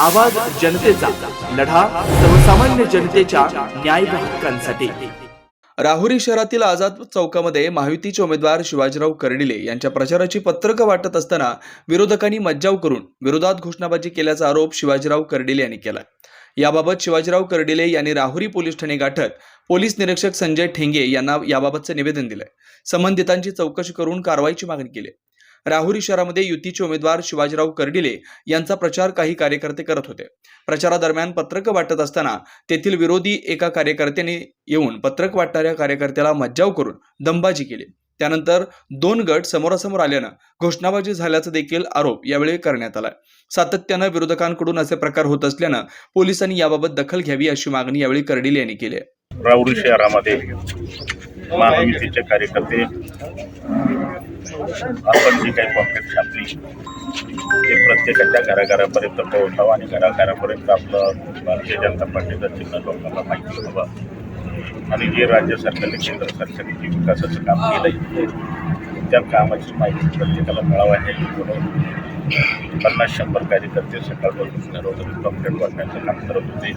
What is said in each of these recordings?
आवाज जनतेचा लढा सर्वसामान्य जनतेच्या न्याय हक्कांसाठी. राहुरी शहरातील आझाद चौकामध्ये महायुतीचे उमेदवार शिवाजीराव कर्डिले यांच्या प्रचाराची पत्रकं वाटत असताना विरोधकांनी मज्जाव करून विरोधात घोषणाबाजी केल्याचा आरोप शिवाजीराव कर्डिले यांनी केला याबाबत शिवाजीराव कर्डिले यांनी राहुरी पोलीस ठाणे गाठत पोलीस निरीक्षक संजय ठेंगे यांना याबाबतचं निवेदन दिलंय. संबंधितांची चौकशी करून कारवाईची मागणी केली राहुरी शहरामध्ये युतीचे उमेदवार शिवाजीराव कर्डिले यांचा प्रचार काही कार्यकर्ते करत होते. प्रचारादरम्यान पत्रकं वाटत असताना तेथील विरोधी एका कार्यकर्त्याने येऊन पत्रक वाटणाऱ्या कार्यकर्त्याला मज्जाव करून दंबाजी केली. त्यानंतर दोन गट समोरासमोर आल्यानं घोषणाबाजी झाल्याचा देखील आरोप यावेळी करण्यात आला. सातत्यानं विरोधकांकडून असे प्रकार होत असल्यानं पोलिसांनी याबाबत दखल घ्यावी अशी मागणी यावेळी कर्डिले यांनी केली राऊरी शहरामध्ये महायुतीचे कार्यकर्ते आपण जी काही पॉकेट छापली ते प्रत्येकाच्या घराघरापर्यंत पोहोचावं आणि घराघरापर्यंत आपलं भारतीय जनता पार्टीचं चिन्ह लोकांना माहिती हवं आणि जे राज्य सरकारने केंद्र सरकारने जे विकासाचं काम केलंय त्या कामाची माहिती प्रत्येकाला मिळावं आहे म्हणून पन्नास शंभर कार्यकर्ते सकाळपासून घरोघरी पॉकेट वाटण्याचं काम करत होते.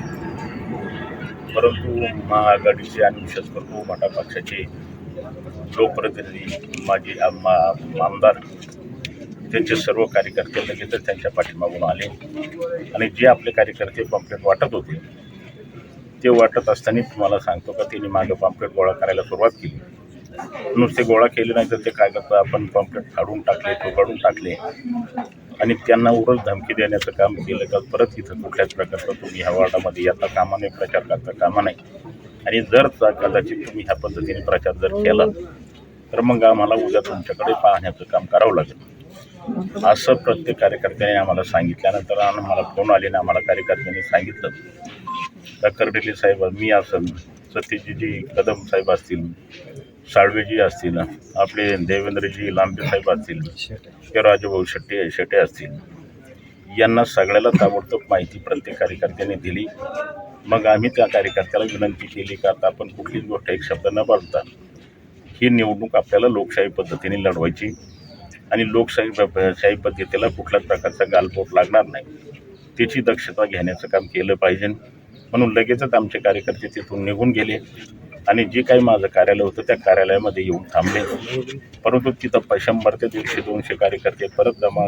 परंतु महाआघाडीचे आणि विशेष करून मठा पक्षाचे लोकप्रतिनिधी माजी आमदार त्यांचे सर्व कार्यकर्ते लगेचच त्यांच्या पाठीमागून आले. आणि जे आपले कार्यकर्ते पॉम्पलेट वाटत होते ते वाटत असताना तुम्हाला सांगतो का त्यांनी मागे पॉम्पलेट गोळा करायला सुरुवात केली. नुसते गोळा केले नाही तर ते कागद आपण पॉम्पलेट काढून टाकले काढून टाकले. आणि त्यांना उरच धमकी देण्याचं काम केलं का परत इथं कुठल्याच प्रकारचं तुम्ही ह्या वॉर्डामध्ये येता कामा नाही प्रचार करता कामा नाही आणि जर कदाचित तुम्ही ह्या पद्धतीने प्रचार जर केला तर मग आम्हाला उद्या तुमच्याकडे पाहण्याचं काम करावं लागेल. असं प्रत्येक कार्यकर्त्याने आम्हाला सांगितल्यानंतर आम्हाला फोन आले आणि आम्हाला कार्यकर्त्यांनी सांगितलं. तर कर्डिले साहेब मी असेल सतीजीजी कदम साहेब असतील साळवेजी असतील आपले देवेंद्रजी लांबे साहेब असतील किंवा राजभाऊ शेट्टे शेटे असतील यांना सगळ्याला ताबडतोब माहिती प्रत्येक कार्यकर्त्याने दिली. मग आम्ही त्या कार्यकर्त्याला विनंती केली का आता आपण कुठलीच गोष्ट एक शब्द न बोलता ही निवडणूक आपल्याला लोकशाही पद्धतीने लढवायची आणि लोकशाही शाही पद्धतीला कुठल्याच प्रकारचा गालबोट लागणार नाही. त्याची दक्षता घेण्याचं काम केलं पाहिजे. म्हणून लगेचच आमचे कार्यकर्ते तिथून निघून गेले आणि जे काही माझं कार्यालय होतं त्या कार्यालयामध्ये येऊन थांबले. परंतु तिथं शंभर ते दीडशे दोनशे कार्यकर्ते परत जमा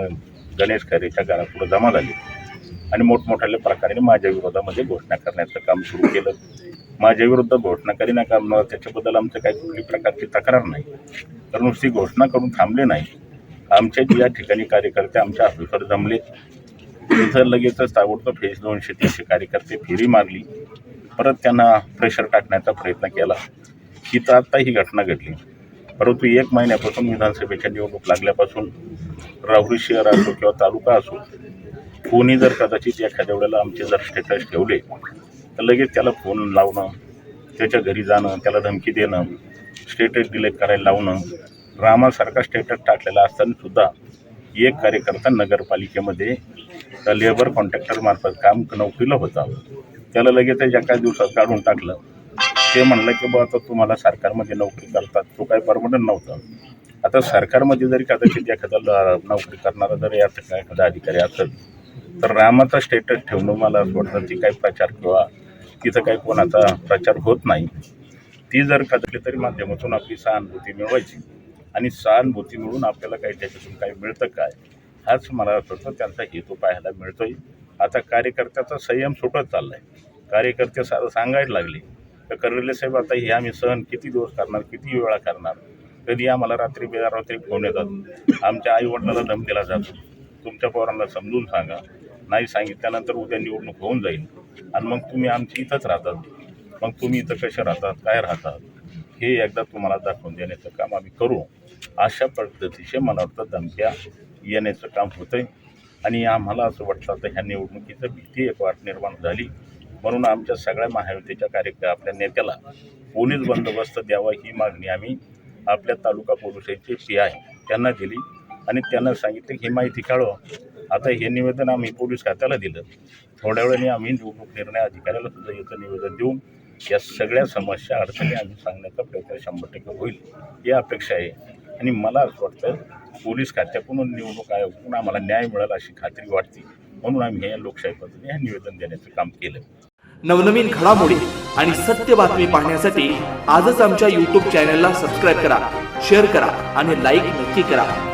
गणेश खरेच्या घरापुढे जमा झाले. आणि मोठमोठ्या प्रकारे माझ्या विरोधामध्ये घोषणा करण्याचं काम सुरू केलं. माझ्या विरुद्ध घोषणा करीना काम त्याच्याबद्दल आमचं काही कुठली प्रकारची तक्रार नाही. तर नुसती घोषणा करून थांबले नाही. आमच्या ज्या या ठिकाणी कार्यकर्ते आमच्या ऑफिसवर जमले. तिथं लगेचच ताबडतोब फेस दोनशे तीनशे कार्यकर्ते फेरी मारली. परत त्यांना प्रेशर टाकण्याचा प्रयत्न केला. तिथं आत्ता ही घटना घडली. परंतु एक महिन्यापासून विधानसभेच्या निवडणूक लागल्यापासून राहुरी शहर असो किंवा तालुका असो कोणी जर कदाचित एखाद्या वेळेला आमचे जर स्टेटस ठेवले तर लगेच त्याला फोन लावणं त्याच्या घरी जाणं त्याला धमकी देणं स्टेटस डिलेक्ट करायला लावणं रामासारखा स्टेटस टाकलेला असताना सुद्धा एक कार्यकर्ता नगरपालिकेमध्ये लेबर कॉन्ट्रॅक्टरमार्फत काम नोकरीला होता. त्याला लगेच एका दिवसात काढून टाकलं. ते म्हणलं की बा आता तुम्हाला सरकारमध्ये नोकरी करतात. तो काय परमनंट नव्हता. आता सरकारमध्ये जरी कदाचित एखादा नोकरी करणारा जरी या एखादा अधिकारी असेल तर रामाचा स्टेटस ठेवणं मला असं वाटतं ती काही प्रचार किंवा तिथं काही कोणाचा प्रचार होत नाही. ती जर कदाचित तरी माध्यमातून आपली सहानुभूती मिळवायची आणि सहानुभूती मिळून आपल्याला काही त्याच्यातून काही मिळतं काय हाच मला वाटतं त्यांचा हेतू पाहायला मिळतोय. आता कार्यकर्त्याचा संयम सुटत चाललाय. कार्यकर्ते सारं सांगायला लागले तर करलेले साहेब आता हे आम्ही सहन किती दिवस करणार किती वेळा करणार? कधी आम्हाला रात्री बेरात्री फोन येतात. आमच्या आई वडिलाला दम दिला जातो. तुमच्या पोरांना समजून सांगा. नाही सांगितल्यानंतर उद्या निवडणूक होऊन जाईल. आणि मग तुम्ही आमची इथंच राहतात. मग तुम्ही इथं कसे राहतात? काय राहतात? हे एकदा तुम्हाला दाखवून देण्याचं काम आम्ही करू. अशा पद्धतीचे मला धमक्या येण्याचं काम होतं आणि आम्हाला असं वाटतं तर ह्या निवडणुकीचं भीती एक वाट निर्माण झाली. म्हणून आमच्या सगळ्या महायुतीच्या कार्यक्रम आपल्या नेत्याला पोलीस बंदोबस्त द्यावा ही मागणी आम्ही आपल्या तालुका पोलिसांचे पी आय त्यांना दिली. आणि त्यांना सांगितलं ही माहिती काढवा. आता हे निवेदन आम्ही पोलीस खात्याला दिलं. थोड्या वेळाने आम्ही निवडणूक निर्णय अधिकाऱ्याला सुद्धा याचं निवेदन देऊन या सगळ्या समस्या अडचणी आम्ही सांगण्याचा प्रयत्न शंभर टक्के होईल ही अपेक्षा आहे. आणि मला असं वाटतं पोलीस खात्याकडून निवडणूक आयोगाकडून आम्हाला न्याय मिळेल अशी खात्री वाटते. म्हणून आम्ही हे लोकशाही पद्धतीने हे निवेदन देण्याचं काम केलं. नवनवीन घडामोडी आणि सत्य बातमी पाहण्यासाठी आजच आमच्या यूट्यूब चॅनलला सबस्क्राईब करा शेअर करा आणि लाईक नक्की करा.